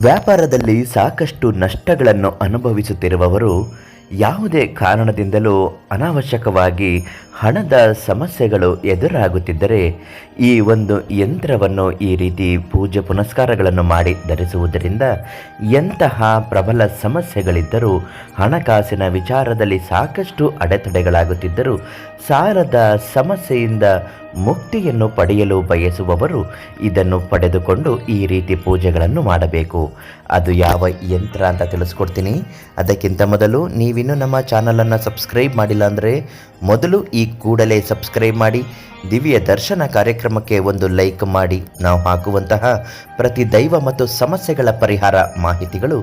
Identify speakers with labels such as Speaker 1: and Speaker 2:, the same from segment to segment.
Speaker 1: ವ್ಯಾಪಾರದಲ್ಲಿ ಸಾಕಷ್ಟು ನಷ್ಟಗಳನ್ನು ಅನುಭವಿಸುತ್ತಿರುವವರು ಯಾವುದೇ ಕಾರಣದಿಂದಲೂ ಅನಾವಶ್ಯಕವಾಗಿ ಹಣದ ಸಮಸ್ಯೆಗಳು ಎದುರಾಗುತ್ತಿದ್ದರೆ ಈ ಒಂದು ಯಂತ್ರವನ್ನು ಈ ರೀತಿ ಪೂಜೆ ಪುನಸ್ಕಾರಗಳನ್ನು ಮಾಡಿ ಧರಿಸುವುದರಿಂದ ಎಂತಹ ಪ್ರಬಲ ಸಮಸ್ಯೆಗಳಿದ್ದರೂ ಹಣಕಾಸಿನ ವಿಚಾರದಲ್ಲಿ ಸಾಕಷ್ಟು ಅಡೆತಡೆಗಳಾಗುತ್ತಿದ್ದರೂ ಸಾಲದ ಸಮಸ್ಯೆಯಿಂದ ಮುಕ್ತಿಯನ್ನು ಪಡೆಯಲು ಬಯಸುವವರು ಇದನ್ನು ಪಡೆದುಕೊಂಡು ಈ ರೀತಿ ಪೂಜೆಗಳನ್ನು ಮಾಡಬೇಕು. ಅದು ಯಾವ ಯಂತ್ರ ಅಂತ ತಿಳಿಸ್ಕೊಡ್ತೀನಿ. ಅದಕ್ಕಿಂತ ಮೊದಲು ನೀವಿನ್ನೂ ನಮ್ಮ ಚಾನಲನ್ನು ಸಬ್ಸ್ಕ್ರೈಬ್ ಮಾಡಿಲ್ಲ ಅಂದರೆ ಮೊದಲು ಈ ಕೂಡಲೇ ಸಬ್ಸ್ಕ್ರೈಬ್ ಮಾಡಿ, ದಿವ್ಯ ದರ್ಶನ ಕಾರ್ಯಕ್ರಮಕ್ಕೆ ಒಂದು ಲೈಕ್ ಮಾಡಿ. ನಾವು ಹಾಕುವಂತಹ ಪ್ರತಿ ದೈವ ಮತ್ತು ಸಮಸ್ಯೆಗಳ ಪರಿಹಾರ ಮಾಹಿತಿಗಳು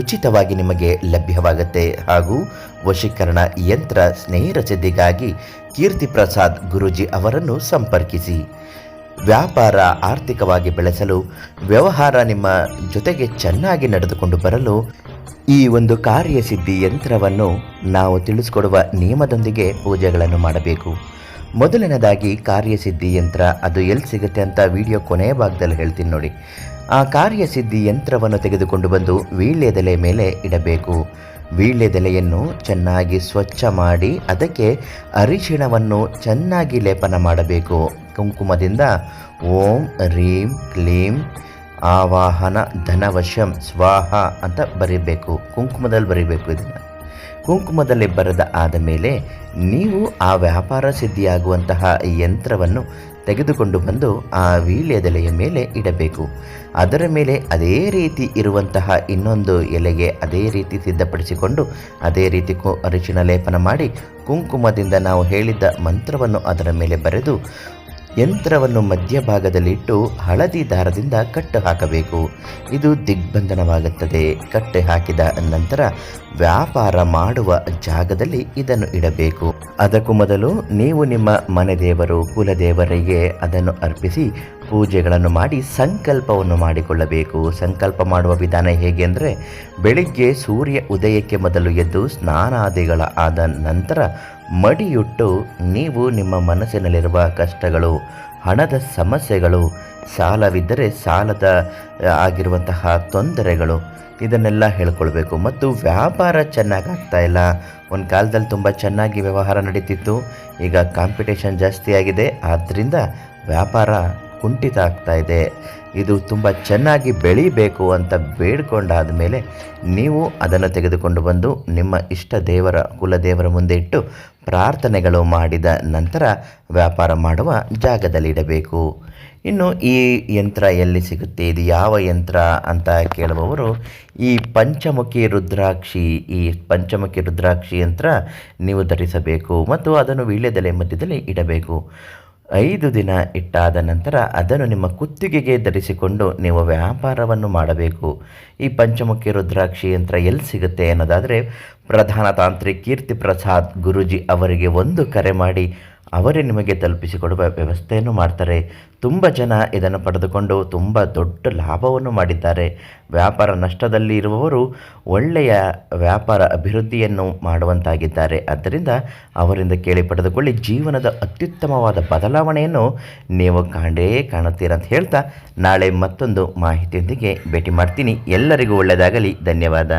Speaker 1: ಉಚಿತವಾಗಿ ನಿಮಗೆ ಲಭ್ಯವಾಗುತ್ತೆ. ಹಾಗೂ ವಶೀಕರಣ ಯಂತ್ರ ಸ್ನೇಹಿರ ಸಿದ್ಧಿಗಾಗಿ ಕೀರ್ತಿ ಪ್ರಸಾದ್ ಗುರೂಜಿ ಅವರನ್ನು ಸಂಪರ್ಕಿಸಿ. ವ್ಯಾಪಾರ ಆರ್ಥಿಕವಾಗಿ ಬೆಳೆಸಲು, ವ್ಯವಹಾರ ನಿಮ್ಮ ಜೊತೆಗೆ ಚೆನ್ನಾಗಿ ನಡೆದುಕೊಂಡು ಬರಲು ಈ ಒಂದು ಕಾರ್ಯಸಿದ್ಧಿ ಯಂತ್ರವನ್ನು ನಾವು ತಿಳಿಸ್ಕೊಡುವ ನಿಯಮದೊಂದಿಗೆ ಪೂಜೆಗಳನ್ನು ಮಾಡಬೇಕು. ಮೊದಲನೇದಾಗಿ ಕಾರ್ಯಸಿದ್ಧಿ ಯಂತ್ರ, ಅದು ಎಲ್ಲಿ ಸಿಗುತ್ತೆ ಅಂತ ವಿಡಿಯೋ ಕೊನೆಯ ಭಾಗದಲ್ಲಿ ಹೇಳ್ತೀನಿ ನೋಡಿ. ಆ ಕಾರ್ಯಸಿದ್ಧಿ ಯಂತ್ರವನ್ನು ತೆಗೆದುಕೊಂಡು ಬಂದು ವೀಳ್ಯದೆಲೆ ಮೇಲೆ ಇಡಬೇಕು. ವೀಳ್ಯದೆಲೆಯನ್ನು ಚೆನ್ನಾಗಿ ಸ್ವಚ್ಛ ಮಾಡಿ ಅದಕ್ಕೆ ಅರಿಶಿಣವನ್ನು ಚೆನ್ನಾಗಿ ಲೇಪನ ಮಾಡಬೇಕು. ಕುಂಕುಮದಿಂದ ಓಂ, ರೀಂ, ಕ್ಲೀಂ ಆವಾಹನ ಧನವಶಂ ಸ್ವಾಹ ಅಂತ ಬರೀಬೇಕು. ಕುಂಕುಮದಲ್ಲಿ ಬರೀಬೇಕು ಇದನ್ನು. ಕುಂಕುಮದಲ್ಲಿ ಬರೆದ ಆದ ಮೇಲೆ ನೀವು ಆ ವ್ಯಾಪಾರ ಸಿದ್ಧಿಯಾಗುವಂತಹ ಯಂತ್ರವನ್ನು ತೆಗೆದುಕೊಂಡು ಬಂದು ಆ ವೀಳ್ಯದೆಲೆಯ ಮೇಲೆ ಇಡಬೇಕು. ಅದರ ಮೇಲೆ ಅದೇ ರೀತಿ ಇರುವಂತಹ ಇನ್ನೊಂದು ಎಲೆಗೆ ಅದೇ ರೀತಿ ಸಿದ್ಧಪಡಿಸಿಕೊಂಡು ಅದೇ ರೀತಿ ಕು ಅರಿಶಿಣ ಲೇಪನ ಮಾಡಿ ಕುಂಕುಮದಿಂದ ನಾವು ಹೇಳಿದ್ದ ಮಂತ್ರವನ್ನು ಅದರ ಮೇಲೆ ಬರೆದು ಯಂತ್ರವನ್ನು ಮಧ್ಯಭಾಗದಲ್ಲಿಟ್ಟು ಹಳದಿ ದಾರದಿಂದ ಕಟ್ಟು ಹಾಕಬೇಕು. ಇದು ದಿಗ್ಬಂಧನವಾಗುತ್ತದೆ. ಕಟ್ಟು ಹಾಕಿದ ನಂತರ ವ್ಯಾಪಾರ ಮಾಡುವ ಜಾಗದಲ್ಲಿ ಇದನ್ನು ಇಡಬೇಕು. ಅದಕ್ಕೂ ಮೊದಲು ನೀವು ನಿಮ್ಮ ಮನೆ ದೇವರು, ಕುಲದೇವರಿಗೆ ಅದನ್ನು ಅರ್ಪಿಸಿ ಪೂಜೆಗಳನ್ನು ಮಾಡಿ ಸಂಕಲ್ಪವನ್ನು ಮಾಡಿಕೊಳ್ಳಬೇಕು. ಸಂಕಲ್ಪ ಮಾಡುವ ವಿಧಾನ ಹೇಗೆ ಅಂದರೆ, ಬೆಳಿಗ್ಗೆ ಸೂರ್ಯ ಉದಯಕ್ಕೆ ಮೊದಲು ಎದ್ದು ಸ್ನಾನಾದಿಗಳ ಆದ ನಂತರ ಮಡಿಯುಟ್ಟು ನೀವು ನಿಮ್ಮ ಮನಸ್ಸಿನಲ್ಲಿರುವ ಕಷ್ಟಗಳು, ಹಣದ ಸಮಸ್ಯೆಗಳು, ಸಾಲವಿದ್ದರೆ ಸಾಲದ ಆಗಿರುವಂತಹ ತೊಂದರೆಗಳು, ಇದನ್ನೆಲ್ಲ ಹೇಳ್ಕೊಳ್ಬೇಕು. ಮತ್ತು ವ್ಯಾಪಾರ ಚೆನ್ನಾಗಿ ಆಗ್ತಾ ಇಲ್ಲ. ಒಂದು ಕಾಲದಲ್ಲಿ ತುಂಬ ಚೆನ್ನಾಗಿ ವ್ಯವಹಾರ ನಡೀತಿತ್ತು. ಈಗ ಕಾಂಪಿಟೇಷನ್ ಜಾಸ್ತಿ ಆಗಿದೆ. ಆದ್ದರಿಂದ ವ್ಯಾಪಾರ ಕುಂಠಿತ ಆಗ್ತಾ ಇದೆ. ಇದು ತುಂಬ ಚೆನ್ನಾಗಿ ಬೆಳೀಬೇಕು ಅಂತ ಬೇಡ್ಕೊಂಡಾದ ಮೇಲೆ ನೀವು ಅದನ್ನು ತೆಗೆದುಕೊಂಡು ಬಂದು ನಿಮ್ಮ ಇಷ್ಟ ದೇವರ, ಕುಲದೇವರ ಮುಂದೆ ಇಟ್ಟು ಪ್ರಾರ್ಥನೆಗಳು ಮಾಡಿದ ನಂತರ ವ್ಯಾಪಾರ ಮಾಡುವ ಜಾಗದಲ್ಲಿ ಇಡಬೇಕು. ಇನ್ನು ಈ ಯಂತ್ರ ಎಲ್ಲಿ ಸಿಗುತ್ತೆ? ಇದು ಯಾವ ಯಂತ್ರ ಅಂತ ಕೇಳುವವರು, ಈ ಪಂಚಮುಖಿ ರುದ್ರಾಕ್ಷಿ, ಈ ಪಂಚಮುಖಿ ರುದ್ರಾಕ್ಷಿ ಯಂತ್ರ ನೀವು ಧರಿಸಬೇಕು ಮತ್ತು ಅದನ್ನು ವೀಳ್ಯದೆಲೆ ಮಧ್ಯದಲ್ಲಿ ಇಡಬೇಕು. ಐದು ದಿನ ಇಟ್ಟಾದ ನಂತರ ಅದನ್ನು ನಿಮ್ಮ ಕುತ್ತಿಗೆಗೆ ಧರಿಸಿಕೊಂಡು ನೀವು ವ್ಯಾಪಾರವನ್ನು ಮಾಡಬೇಕು. ಈ ಪಂಚಮುಖಿ ರುದ್ರಾಕ್ಷಿ ಯಂತ್ರ ಎಲ್ಲಿ ಸಿಗುತ್ತೆ ಅನ್ನೋದಾದರೆ ಪ್ರಧಾನ ತಾಂತ್ರಿಕ್ ಕೀರ್ತಿ ಪ್ರಸಾದ್ ಗುರುಜಿ ಅವರಿಗೆ ಒಂದು ಕರೆ ಮಾಡಿ ಅವರೇ ನಿಮಗೆ ತಲುಪಿಸಿಕೊಡುವ ವ್ಯವಸ್ಥೆಯನ್ನು ಮಾಡ್ತಾರೆ. ತುಂಬ ಜನ ಇದನ್ನು ಪಡೆದುಕೊಂಡು ತುಂಬ ದೊಡ್ಡ ಲಾಭವನ್ನು ಮಾಡಿದ್ದಾರೆ. ವ್ಯಾಪಾರ ನಷ್ಟದಲ್ಲಿ ಇರುವವರು ಒಳ್ಳೆಯ ವ್ಯಾಪಾರ ಅಭಿವೃದ್ಧಿಯನ್ನು ಮಾಡುವಂತಾಗಿದ್ದಾರೆ. ಆದ್ದರಿಂದ ಅವರಿಂದ ಕೇಳಿ ಪಡೆದುಕೊಳ್ಳಿ, ಜೀವನದ ಅತ್ಯುತ್ತಮವಾದ ಬದಲಾವಣೆಯನ್ನು ನೀವು ಕಾಣೇ ಕಾಣುತ್ತೀರ ಅಂತ ಹೇಳ್ತಾ ನಾಳೆ ಮತ್ತೊಂದು ಮಾಹಿತಿಯೊಂದಿಗೆ ಭೇಟಿ ಮಾಡ್ತೀನಿ. ಎಲ್ಲರಿಗೂ ಒಳ್ಳೆಯದಾಗಲಿ. ಧನ್ಯವಾದ.